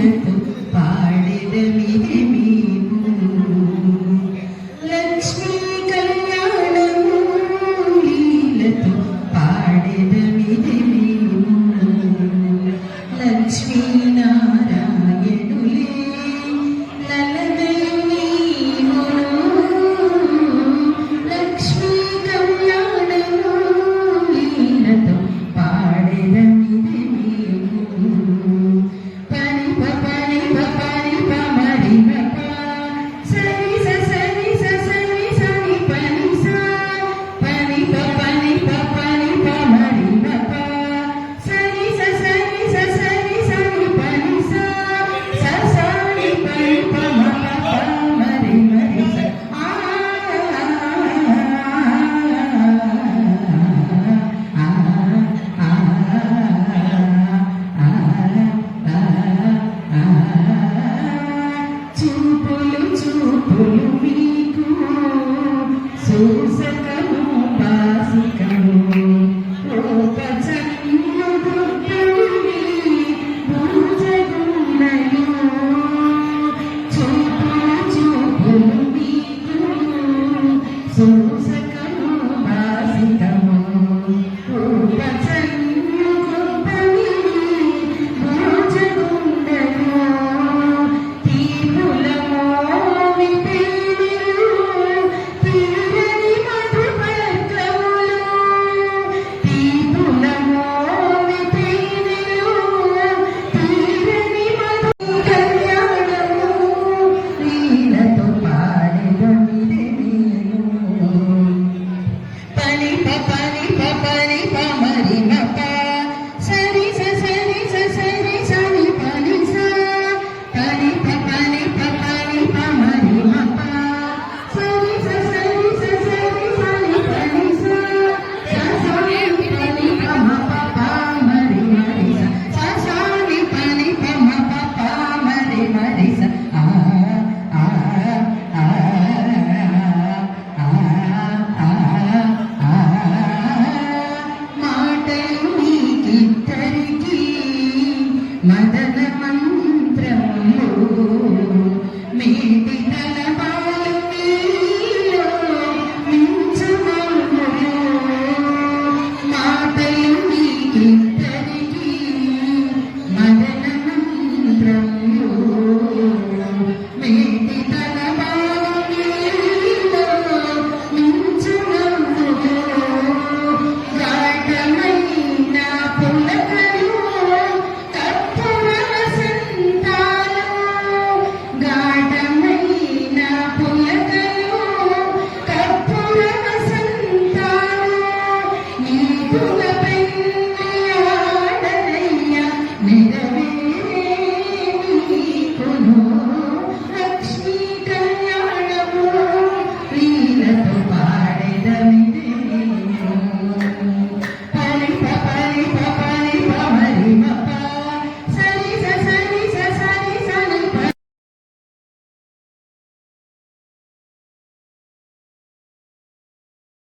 കാലത്തു പാടിട Lakshmi കല്യാണമൂലീലത്തു പാടിട Lakshmi Jesus. Wiki